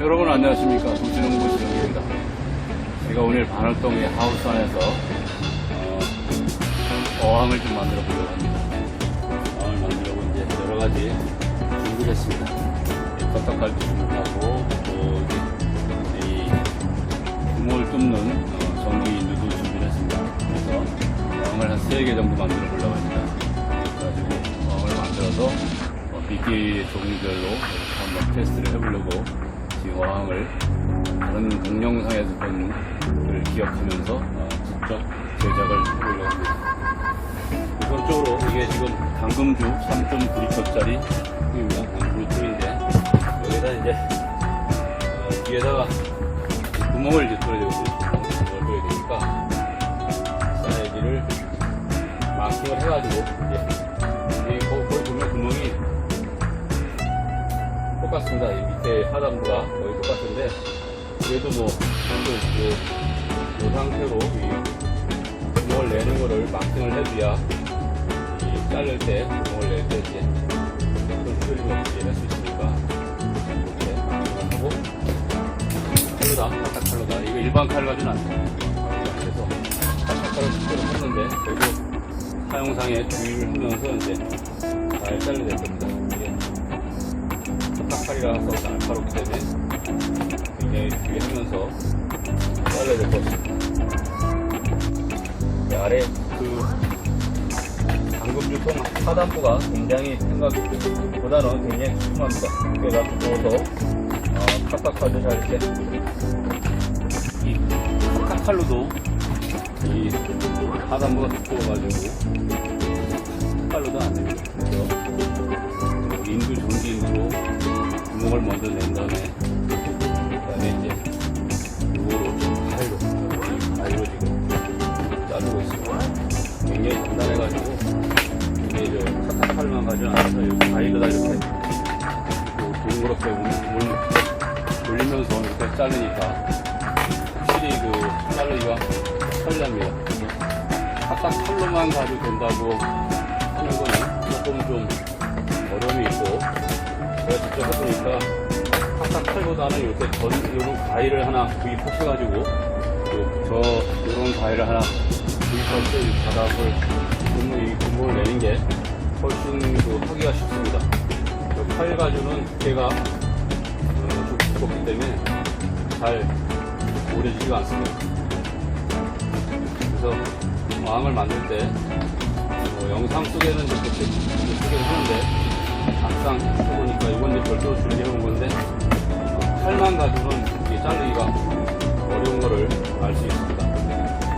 여러분 안녕하십니까? 도시농부 지정입니다. 제가 오늘 반월동의 하우스 안에서 어, 항을좀 만들어 보려고 합니다. 어항을 만들려고 이제 여러 가지 준비를 했습니다. 껐떡갈비 주문하고 또 이제 이 구멍을 뚫는 어, 전기 누드 준비를 했습니다. 그래서 어항을 한 3개 정도 만들어 보려고 합니다. 그래가지고 어항을 만들어서 어, 미끼 종류별로 한번 테스트를 해보려고 어항을 다른 동영상에서 본 걸 기억하면서 어, 직접 제작을 해보려고 합니다. 우선적으로 이게 지금 당금주 3.9리터짜리 입니다. 당금주인데 여기다 이제 어, 위에다가 이 구멍을 이제 뚫어야. 구멍을 뚫어야 되니까 사이즈를 마킹을 해가지고 이제 거기 보면 구멍이 똑같습니다. 이 밑에 하단부가 거의 똑같은데 그래도 뭐 그, 요, 요 상태로 이 구멍을 내는 거를 마킹을 해줘야 이 자를 때 구멍을 낼 때 이제 좀 흐름이 없이 할수 있으니까 이렇게 마킹을 하고 칼로다 바닥 칼로다 이거 일반 칼 가지고는 안 돼요. 그래서 바닥 칼로 직접 했는데 그래도 사용상에 주의를 하면서 이제 잘 잘라야 될 겁니다. 탁칼이라서 날카롭기 때문에 굉장히 주의하면서 잘라야 될 것 같습니다. 이 아래 그 방금주통 하단부가 굉장히 생각보다는 굉장히 투툼합니다. 그래가 두꺼워서 어, 탁탁하죠 잘 이렇게 이 탁칼로도 이 하단부가 두꺼워가지고 칼로도 안 됩니다. 구멍을 먼저 낸 다음에 그다음에 이제 이거로 가위로 가위로 지금 자르고 있습니다. 굉장히 간단해가지고 이게 저 타타칼만 가지고 않아서 여기 가위로다 이렇게 또 동그랗게 물 돌리면서 이렇게 자르니까 확실히 그 자르기가 편리합니다. 타타칼로만 가지고 된다고 하는 거는 조금 좀 어려움이 있고 제가 직접 해보니까 탁탁 칼보다는 이렇게 전 요런 가위를 하나 구입하셔가지고 요- 저 요런 가위를 하나 구입해서 이 바닥을 구멍, 이 구멍을 내는 게 훨씬 그 하기가 쉽습니다. 저칼 가지고는 두께가 어, 좀 두껍기 때문에 잘 오래지지가 않습니다. 그래서 어항을 만들 때 뭐 영상 속에는 이렇게 소개를 하는데 막상 해보니까 이건 이제 별도로 준비해온 건데 어, 칼만 가지고는 이게 자르기가 어려운 거를 알 수 있습니다.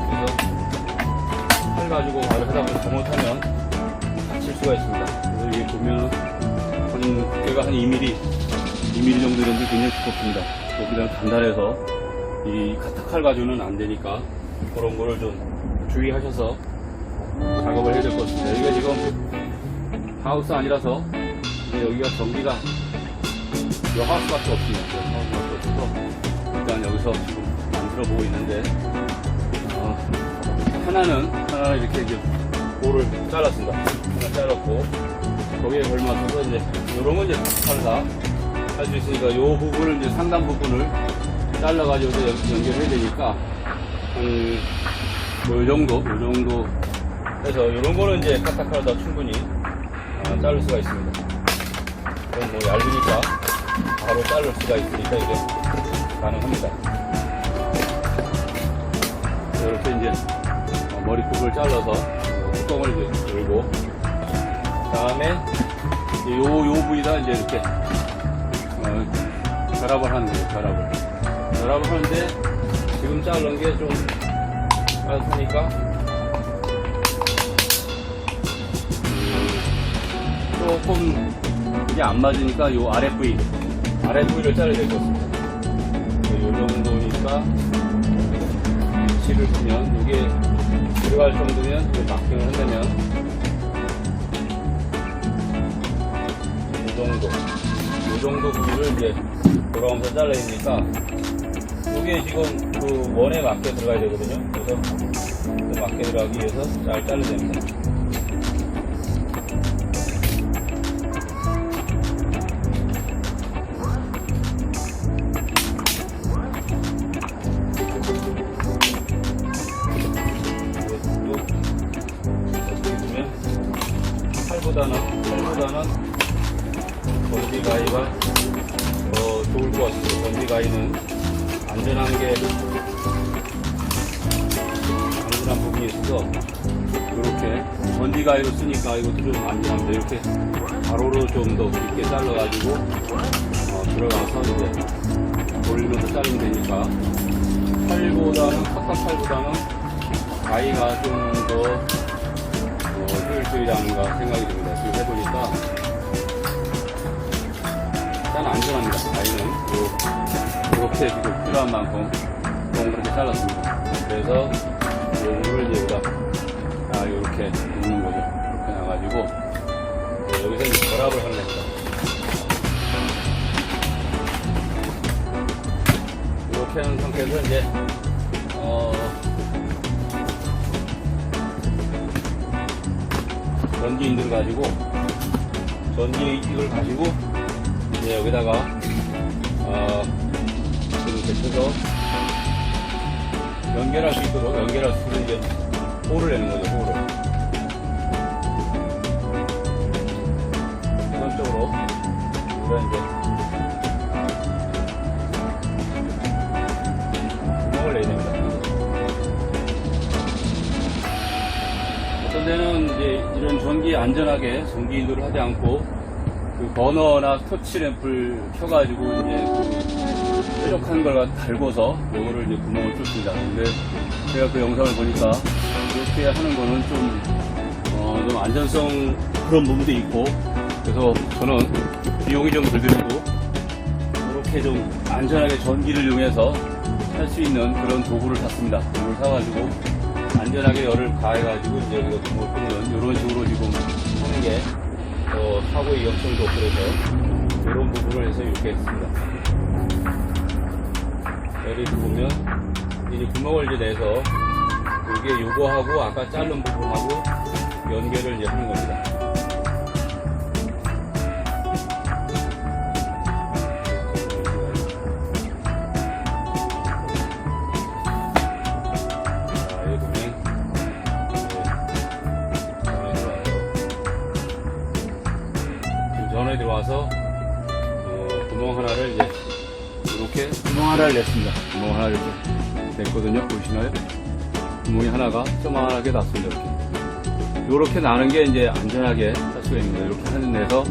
그래서 칼 가지고 바로 하다 보면 잘못하면 다칠 수가 있습니다. 그래서 이게 보면 한 두께가 한 2mm, 2mm 정도 되는데 굉장히 두껍습니다. 여기다 단단해서 이 카타칼 가지고는 안 되니까 그런 거를 좀 주의하셔서 작업을 해야 될 것 같습니다. 여기가 지금 하우스 아니라서 여기가 전기가 이 하우스밖에 없습니다. 이 하우스밖에 없어서 일단 여기서 지금 만들어 보고 있는데 어, 하나는 하나는 이렇게 이제 볼을 잘랐습니다. 하나 잘랐고 거기에 걸맞춰서 이제 이런 건 이제 다르다 할 수 있으니까 이 부분을 이제 상단 부분을 잘라가지고 연- 연결해야 되니까 한 뭐, 요 정도, 요 정도 해서 이런 거는 이제 카타카로다 충분히 어, 자를 수가 있습니다. 그럼 뭐 얇으니까 바로 자를 수가 있으니까 이게 가능합니다. 이렇게 이제 어, 머리국을 잘라서 어, 뚜껑을 이제 열고 다음에 요, 요 부위다 이제 이렇게 어, 결합을 하는 거예요, 결합을. 결합을 하는데 지금 자른 게좀 빠듯하니까 조금 이게 안 맞으니까 요 아래 부위 아래 부위를 자르야 될 것 같습니다. 요 정도니까 위치를 보면 이게 들어갈 정도면 이제 마킹을 한다면 이 정도 이 정도 부위를 이제 돌아오면서 잘라야 되니까 이게 지금 그 원에 맞게 들어가야 되거든요. 그래서 그 맞게 들어가기 위해서 잘 자르야 됩니다. 가위는 안전한 게 안전한 부분이 있어서 이렇게 전기 가위로 쓰니까 이것도 좀 안전합니다. 이렇게 가로로 좀 더 깊게 잘라가지고 어, 들어가서 이제 돌리면서 자르면 되니까 칼보다는 카카 칼보다는 가위가 좀더 어, 효율적이지 않은가 생각이 듭니다. 지금 해보니까 일단 안전합니다. 요, 이렇게 지금 필요한 만큼 동그랗게 잘랐습니다. 그래서 이제 여기다 아, 이렇게 놓는 거죠. 이렇게 놔가지고 네, 여기서 이제 결합을 하는 겁니다. 이렇게 하는 상태에서 이제 어, 전기 인들 가지고 전기 이걸 가지고 이제 여기다가 어, 지금 대쳐서 연결할 수 있도록 연결할 수 있는 이제 홀을 내는 거죠 홀을 이쪽으로 우리가 이제 구멍을 내야 됩니다. 어떤 데는 이제 이런 전기 안전하게 전기 인도를 하지 않고 그 버너나 터치램프를 켜가지고 이제 그 뾰족한 걸 달고서 요거를 이제 구멍을 뚫습니다. 근데 제가 그 영상을 보니까 이렇게 하는 거는 좀, 어, 좀 안전성 그런 부분도 있고 그래서 저는 비용이 좀 들더라도 이렇게 좀 안전하게 전기를 이용해서 할 수 있는 그런 도구를 샀습니다. 도구를 사가지고 안전하게 열을 가해가지고 이제 여기가 구멍을 뚫는 이런 식으로 지금 하는 게 어, 사고의 위험성도 그래서 이런 부분을 해서 이렇게 했습니다. 여기 보면 이 구멍을 이제 내서 이게 요거하고 아까 자른 부분하고 연결을 이제 하는 겁니다. 하나를 냈습니다. 구멍 하나를 이렇게 냈거든요. 보이시나요? 구멍이 하나가 조그만하게 났습니다. 이렇게. 이렇게 나는 게 이제 안전하게 할 수가 있는 거예요. 이렇게 하는 데서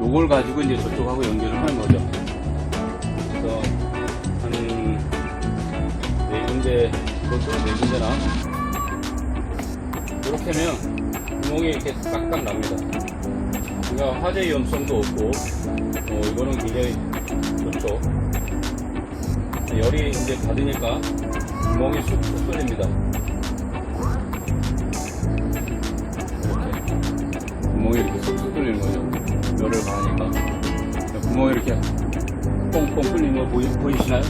요걸 가지고 이제 저쪽하고 연결을 하는 거죠. 그래서 한네 군데, 그것도 네 군데나 이렇게 하면 구멍이 이렇게 깍깍 납니다. 그러니까 화재 위험성도 없고 어, 이거는 굉장히 좋죠. 열이 이제 받으니까 구멍이 쑥쑥 쏠립니다. 이렇게 구멍이 이렇게 쑥쑥 뚫리는 거죠. 열을 가하니까 구멍이 이렇게 뻥뻥 뚫리는 거 보이, 보이시나요?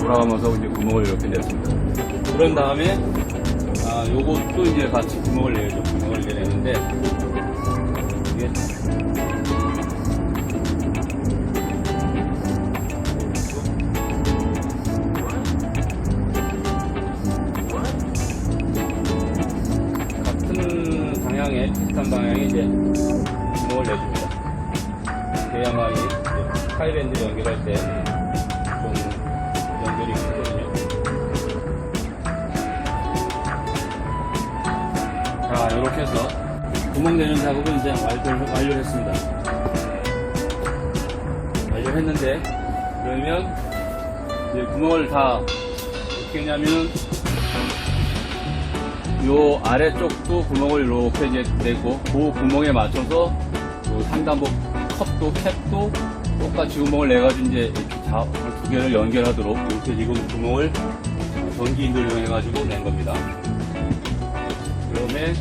돌아가면서 이제 구멍을 이렇게 냈습니다. 그런 다음에 아 요것도 이제 같이 구멍을 내야죠. 구멍을 내는데 비슷한 방향에 이제 구멍을 내줍니다. 그래야만이 이제 타이랜드 연결할 때 좀 연결이 크거든요. 자, 이렇게 해서 구멍 내는 작업은 이제 완료를, 완료를 했습니다. 완료했는데, 그러면 이제 구멍을 다 어떻게 했냐면은 요 아래쪽도 구멍을 이렇게 이제 내고 그 구멍에 맞춰서 요 상단부 컵도 캡도 똑같이 구멍을 내가지고 이제 이렇게 자- 두 개를 연결하도록 이렇게 지금 구멍을 전기 인도를 이용해가지고 낸 겁니다. 그다음에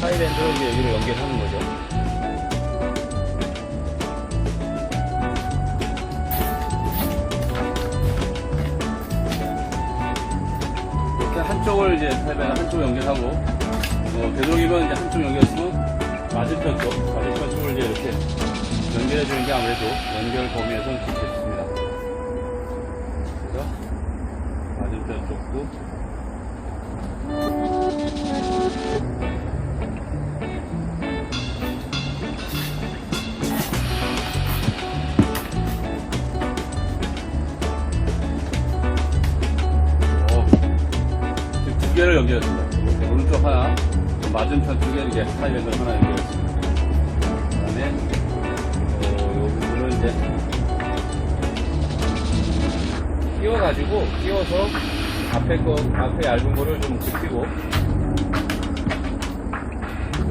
타이랜드로 이제 여기를 연결하는 거죠. 한쪽을 이제 타이랜드 한쪽 연결하고 어, 되도록이면 이제 한쪽 연결했으면 맞은편 쪽, 맞은편 쪽을 이제 이렇게 연결해 주는 게 아무래도 연결. 그래서 맞은편 쪽에 이렇게 타이밴드를 하나 연결했습니다. 그 다음에, 어, 요 부분을 이제 끼워가지고, 끼워서 앞에 거, 앞에 얇은 거를 좀 지키고,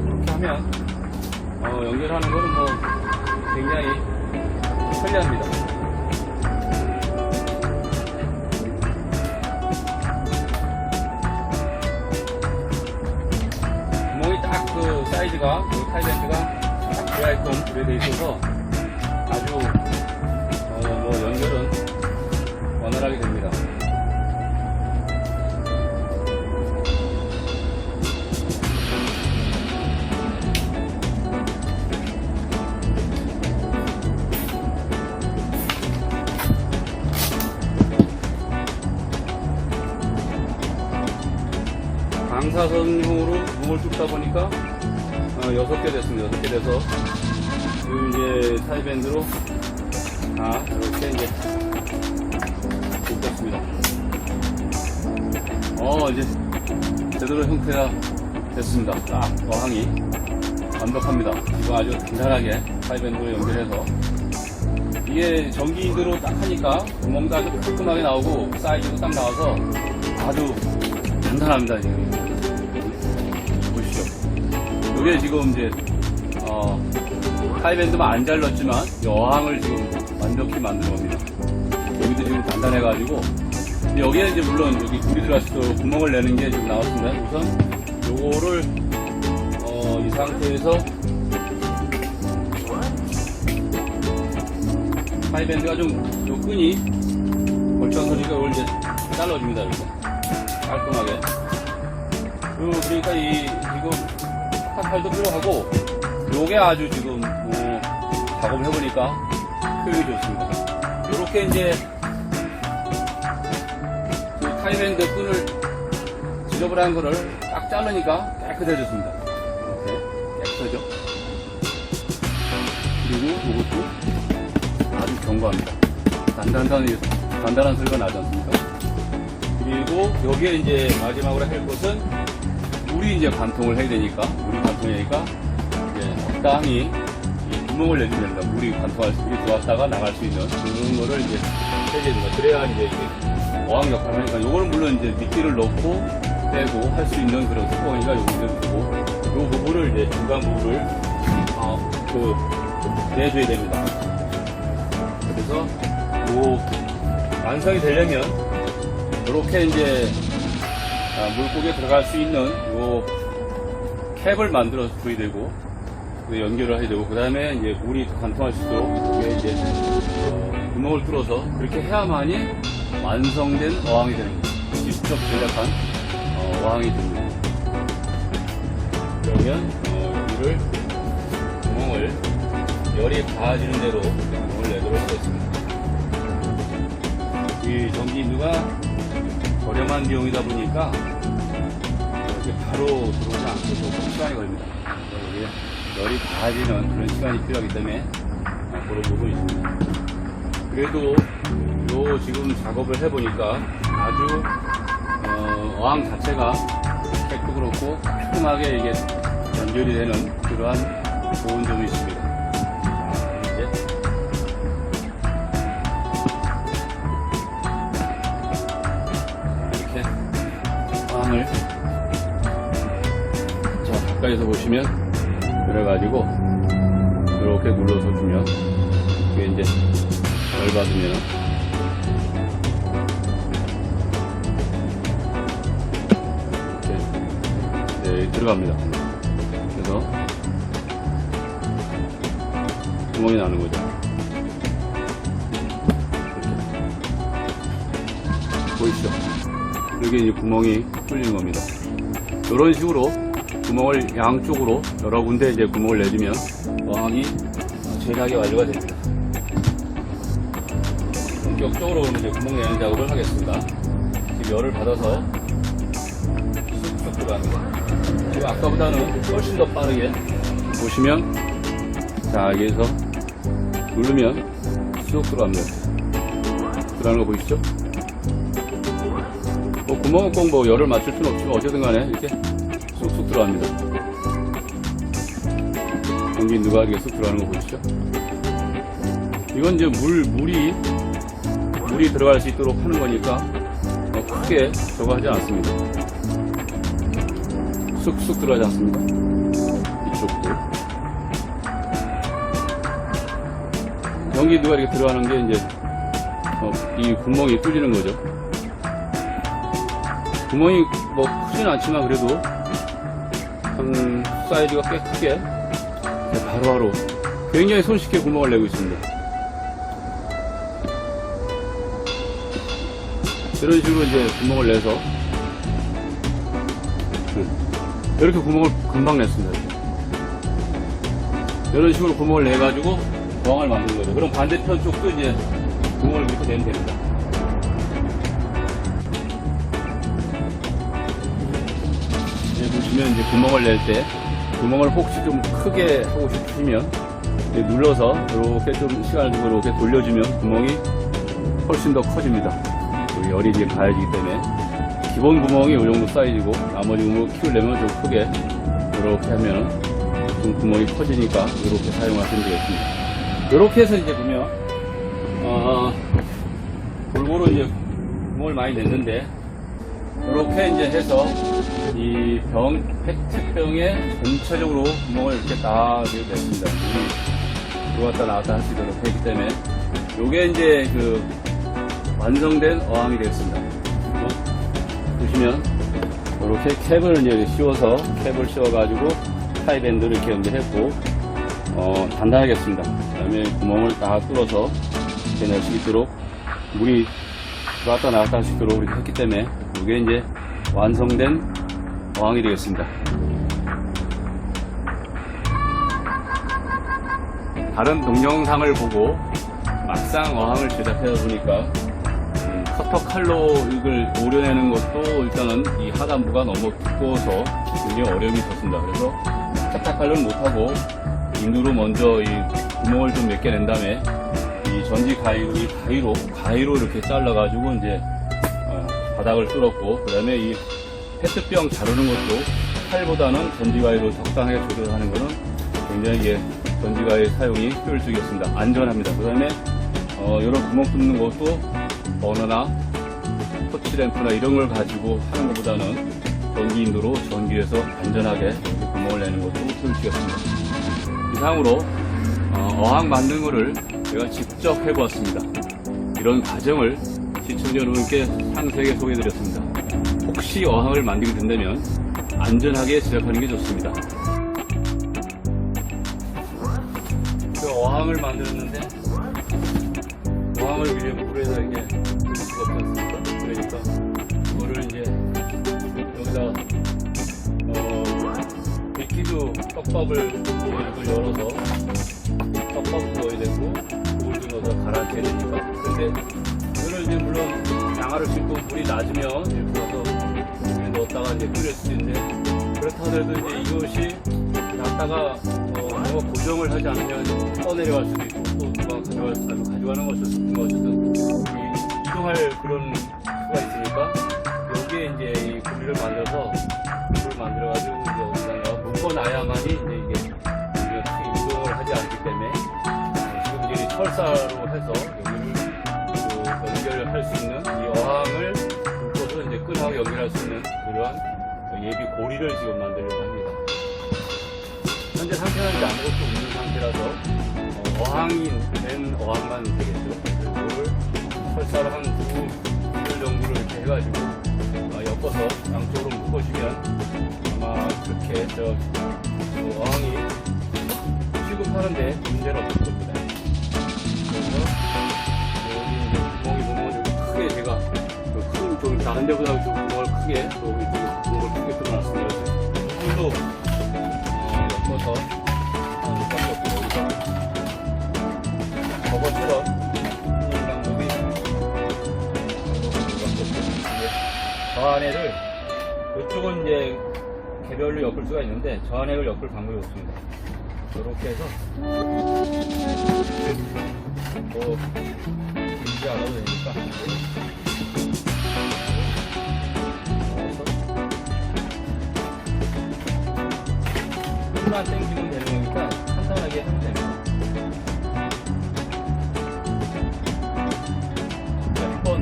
이렇게 하면, 어, 연결하는 거는 뭐, 굉장히 편리합니다. 사이즈가, 그 타이밴드가 딱 드라이콘 그래 돼 있어서 아주, 어, 뭐, 연결은 원활하게 됩니다. 방사선용으로 구멍을 뚫다 보니까 어, 여섯 개 됐습니다. 여섯 개 돼서 그 이제 타이밴드로 다 이렇게 이제 묶었습니다. 어 이제 제대로 형태가 됐습니다. 딱 어항이 완벽합니다. 이거 아주 간단하게 타이밴드로 연결해서 이게 전기인으로 딱 하니까 구멍도 아주 깔끔하게 나오고 사이즈도 딱 나와서 아주 간단합니다 지금 이게 지금 이제 어 타이밴드만 안 잘랐지만 이 어항을 지금 완벽히 만든 겁니다. 여기도 지금 단단해가지고. 여기에 이제 물론 여기 들어갔을 때 구멍을 내는 게 지금 나왔습니다. 우선 요거를 어, 이 상태에서 타이밴드가 좀 요 끈이 걸쳐서니까 이걸 이제 잘라줍니다 이렇게 깔끔하게. 요, 그러니까 이, 핫팔도 필요하고, 요게 아주 지금, 뭐, 작업을 해보니까 효율이 좋습니다. 요렇게 이제, 그 타이밴드 끈을 지저분한 거를 딱 자르니까 깨끗해졌습니다. 이렇게 깨끗하죠? 그리고 요것도 아주 견고합니다. 단단한, 단단한 소리가 나지 않습니까? 그리고 여기에 이제 마지막으로 할 것은 물이 이제 관통을 해야 되니까 물이 관통이니까 이제 적당히 이 구멍을 내주면 됩니다. 물이 관통할 수, 있게 들어왔다가 나갈 수 있는 그런 거를 이제 해줘야 됩니다. 그래야 이제 어항 역할을 하니까 요거는 물론 이제 미끼를 넣고 빼고 할 수 있는 그런 뚜껑이니까 요거는 되고 요 부분을 이제 중간 부분을 어, 그 내줘야 됩니다. 그래서 요 완성이 되려면 이렇게 이제 아, 물고기에 들어갈 수 있는 요 캡을 만들어 줘야 되고 그 연결을 해야 되고 그 다음에 이제 물이 관통할 수 있도록 이제 어, 구멍을 뚫어서 그렇게 해야만이 완성된 어항이 되는 거예요. 직접 제작한 어, 어항이 됩니다. 그러면 어, 여기를 구멍을 열이 가해지는 대로 구멍을 내도록 하겠습니다. 이 전기인두가 저렴한 비용이다 보니까 이렇게 바로 들어오지 않고 조금 시간이 걸립니다. 여기 열이 닿아지는 그런 시간이 필요하기 때문에 아, 그런 부분이 있습니다. 그래도 요 지금 작업을 해보니까 아주 어, 어항 자체가 팩도 그렇고 깔끔하게 이게 연결이 되는 그러한 좋은 점이 있습니다. 가까이서 보시면 그래가지고 이렇게 눌러서 주면 이게 이제 열 받으면 이렇게 네, 들어갑니다. 그래서 구멍이 나는 거죠. 보이시죠? 여기 이제 구멍이 뚫리는 겁니다. 이런 식으로 구멍을 양쪽으로 여러 군데 이제 구멍을 내주면 어항이 제작이 완료가 됩니다. 본격적으로 이제 구멍 내는 작업을 하겠습니다. 지금 열을 받아서 쑥쑥 들어갑니다. 지금 아까보다는 훨씬 더 빠르게 보시면 자 여기에서 누르면 쑥 들어갑니다. 들어가는 거 보이시죠? 뭐 구멍은 꼭 뭐 열을 맞출 수는 없지만 어쨌든 간에 이렇게 쑥쑥 들어갑니다. 연기 누가리게 쑥 들어가는 거 보이시죠? 이건 이제 물, 물이, 물이 들어갈 수 있도록 하는 거니까 어, 크게 저거 하지 않습니다. 쑥쑥 들어가지 않습니다. 이쪽도. 연기 누가리게 들어가는 게 이제 어, 이 구멍이 뚫리는 거죠. 구멍이 뭐 크진 않지만 그래도 한 사이즈가 꽤 크게 네, 바로바로 굉장히 손쉽게 구멍을 내고 있습니다. 이런 식으로 이제 구멍을 내서 음, 이렇게 구멍을 금방 냈습니다. 이런 식으로 구멍을 내가지고 어항을 만든 거죠. 그럼 반대편 쪽도 이제 구멍을 이렇게 내면 됩니다. 이제 보시면 이제 구멍을 낼 때 구멍을 혹시 좀 크게 하고 싶으시면 눌러서 이렇게 좀 시간을 두고 이렇게 돌려주면 구멍이 훨씬 더 커집니다. 열이 이제 가해지기 때문에 기본 구멍이 이 정도 사이즈고 나머지 구멍을 키우려면 좀 크게 이렇게 하면 좀 구멍이 커지니까 이렇게 사용하시면 되겠습니다. 이렇게 해서 이제 보면 어, 골고루 이제 구멍을 많이 냈는데 이렇게 이제 해서 이 병, 페트병에 전체적으로 구멍을 이렇게 다 이렇게 냈습니다. 들어왔다 나왔다 할 수 있도록 했기 때문에 요게 이제 그 완성된 어항이 되겠습니다. 어? 보시면 이렇게 캡을 이제 씌워서 캡을 씌워가지고 타이밴드를 이렇게 연결했고 어, 단단하겠습니다. 그 다음에 구멍을 다 뚫어서 이렇게 낼 수 있도록 물이 들어왔다 나왔다 할 수 있도록 이렇게 했기 때문에 이게 이제 완성된 어항이 되겠습니다. 다른 동영상을 보고 막상 어항을 제작하다 보니까 음, 커터 칼로 이걸 오려내는 것도 일단은 이 하단부가 너무 두꺼워서 굉장히 어려움이 있었습니다. 그래서 커터 칼로는 못하고 인두로 먼저 이 구멍을 좀 몇 개 낸 다음에 이 전지 가위로, 이 가위로, 가위로 이렇게 잘라가지고 이제 어, 바닥을 뚫었고 그 다음에 이 페트병 자르는 것도 칼보다는 전지 가위로 적당하게 조절하는 것은 굉장히 이게 전지 가위 사용이 효율적이었습니다. 안전합니다. 그 다음에 어, 이런 구멍 뚫는 것도 버너나 터치램프나 이런 걸 가지고 하는 것보다는 전기 인도로 전기에서 안전하게 구멍을 내는 것도 효율적이었습니다. 이상으로 어, 어항 만든 거를 제가 직접 해보았습니다. 이런 과정을 여러분께 상세하게 소개해드렸습니다. 혹시 어항을 만들게 된다면 안전하게 제작하는 게 좋습니다. 그 어항을 만들었는데 어항을 위해 물에다 이게 넣을 수가 없지 않습니까? 그러니까 이거를 이제 여기다 어 미끼도 떡밥을 열어서 떡밥도 넣어야 되고 물도 넣어서 갈아줘야 되니까 근데 이제 물론 양아를 싣고 물이 낮으면 이렇게 와서 물에 넣었다가 이제 끓일 수 있는데 그렇다 하더라도 이제 이것이 놨다가 어, 고정을 하지 않으면 떠내려갈 수도 있고 또 누가 가져갈, 아니, 가져가는 것 어쨌든 뭐 어쨌든 이, 이동할 그런 수가 있으니까 여기에 이제 이 고리를 만들어서 고리를 만들어가지고 이제 어디다가 묶어놔야만이 이제 이게 이동을 하지 않기 때문에 어, 지금 이제 철사로 해서 예비 고리를 지금 만들려고 합니다. 현재 상태는 이제 아무것도 없는 상태라서 어, 항이된 어항만 되겠죠. 이거를 설사를 한두 정도를 이렇게 해가지고 어, 엮어서 양쪽으로 묶어주면 아마 그렇게 저 어, 어항이 취급하는데 문제는 없을 겁니다. 그래서 여기 이제 구멍이 보면 좀 크게 제가 그 큰, 좀 다른 데보다 좀 구멍을 크게 또 이쪽 어, 이렇게 엮고 여기서 저것처럼 이 방법이 저 안에를 이쪽은 이제 개별로 엮을 수가 있는데 저 안에를 엮을 방법이 없습니다. 이렇게 해서. 뭐 길지 않아도 되니까 힘만 땡기면 되는 거니까 간단하게 하면 됩니다. 한번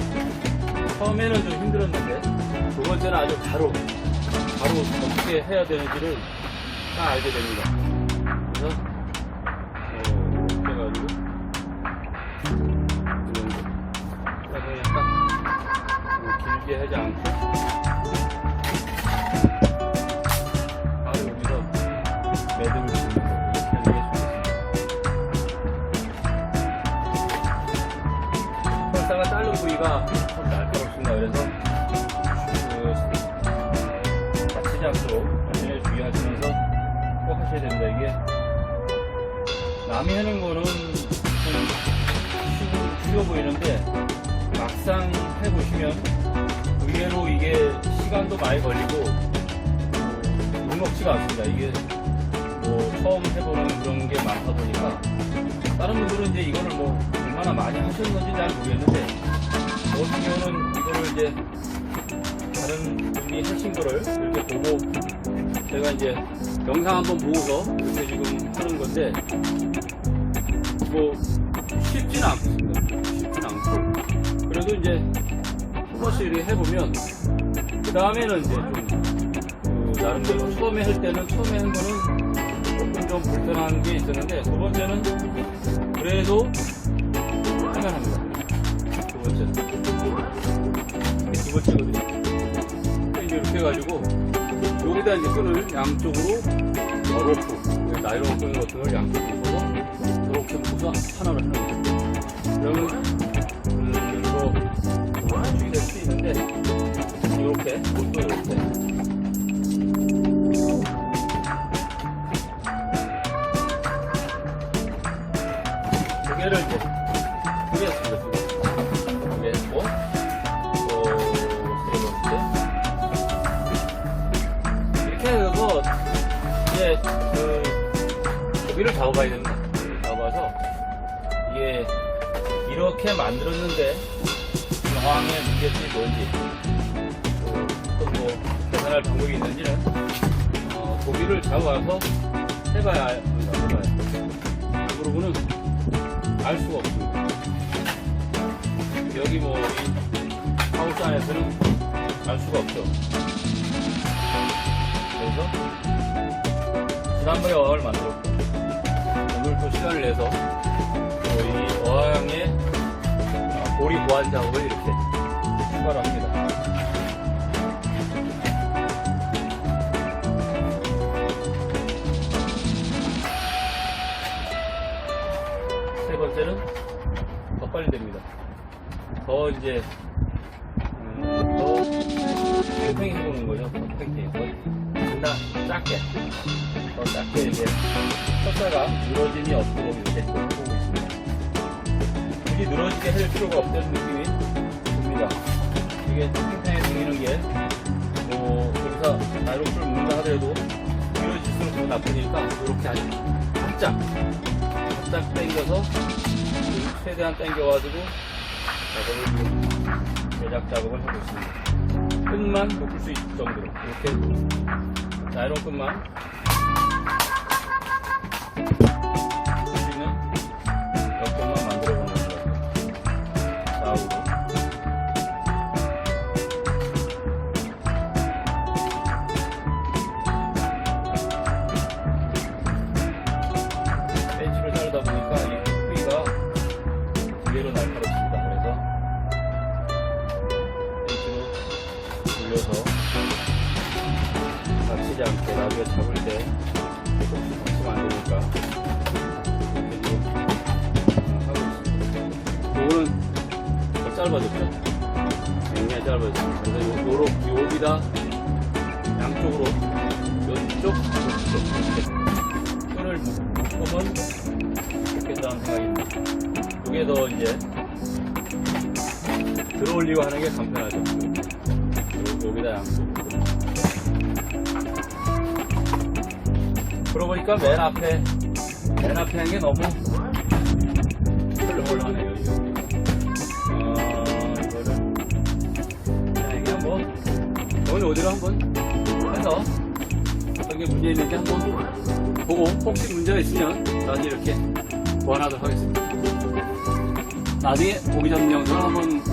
처음에는 좀 힘들었는데 두 번째는 아주 바로 바로 어떻게 해야 되는지를 딱 알게 됩니다. 그래서 이렇게 해가지고 이 정도 나중에 딱 뭐 길게 하지 않고 이게 뭐 처음 해보는 그런 게 많다 보니까 다른 분들은 이제 이거를 뭐 얼마나 많이 하셨는지 잘 모르겠는데 저 같은 경우는 이거를 이제 다른 분이 하신 거를 이렇게 보고 제가 이제 영상 한번 보고서 이렇게 지금 하는 건데 뭐 쉽진 않습니다. 쉽진 않고 그래도 이제 한 번씩 이렇게 해보면 그 다음에는 이제 좀그 나름대로 처음에 할 때는 처음에 한 거는 조금 좀 불편한 게 있었는데 두 번째는 그래도 할만합니다. 두 번째는 두 번째거든요. 이렇게 해가지고 여기다 이제 끈을 양쪽으로 어, 로프 나이론 끈 같은 걸 양쪽으로 묶어서 이렇게 묶어서 하나를 하는 거죠. 그러면 음, 이거 한쪽이 될수 있는데 이렇게 또 이렇게 두 개를 이제 두 개였습니다. 두 개. 두개 했고 또세 번째 이렇게 해서 이제 그 고기를 잡아봐야 됩니다. 잡아서 이게 이렇게 만들었는데 상황에 문제점이 뭔지 또뭐 개선할 방법이 있는지는 어, 고기를 잡아와서 해봐야 합니다. 해봐야. 그 부분은 알 수가 없습니다. 여기 뭐, 이 하우스 안에서는 알 수가 없죠. 그래서, 지난번에 어항을 만들었고, 오늘 또 시간을 내서, 또 이 어항에 아, 보리 보완 작업을 이렇게 추가를 합니다. 빨리 됩니다. 더 이제 음, 더 팽팽히 해보는 거죠. 더 진다 작게 더 작게 이제 석사가 늘어짐이 없도록 이렇게 해보고 있습니다. 굳이 늘어지게 할 필요가 없다는 느낌이 듭니다. 이게 팽팽히 생기는 게뭐 여기서 나이로프를 묶는다 하더라도 길어질수록 더 나쁘니까 이렇게 아주 바짝 바짝 당겨서 최대한 당겨가지고 작업을 제작 작업을 하고 있습니다. 끈만 묶을 수 있을 정도로 이렇게 나이론 끈만 굉장히 짧아졌습니다. 그래서 요, 요로, 요 여기다 양쪽으로 오른쪽 이렇게 끈을 묶으면 좋겠다는 생각입니다. 이게 더 이제 들어올리고 하는 게 간편하죠. 요- 여기다 양쪽으로. 그러고 보니까 맨 앞에, 맨 앞에 한 게 너무 헐렁헐렁하네요. 어디로 한번 해서 어떤 게 문제 있는지 한번 보고 혹시 문제가 있으면 나중에 이렇게 보완하도록 하겠습니다. 나중에 고기 잡는 영상을 한번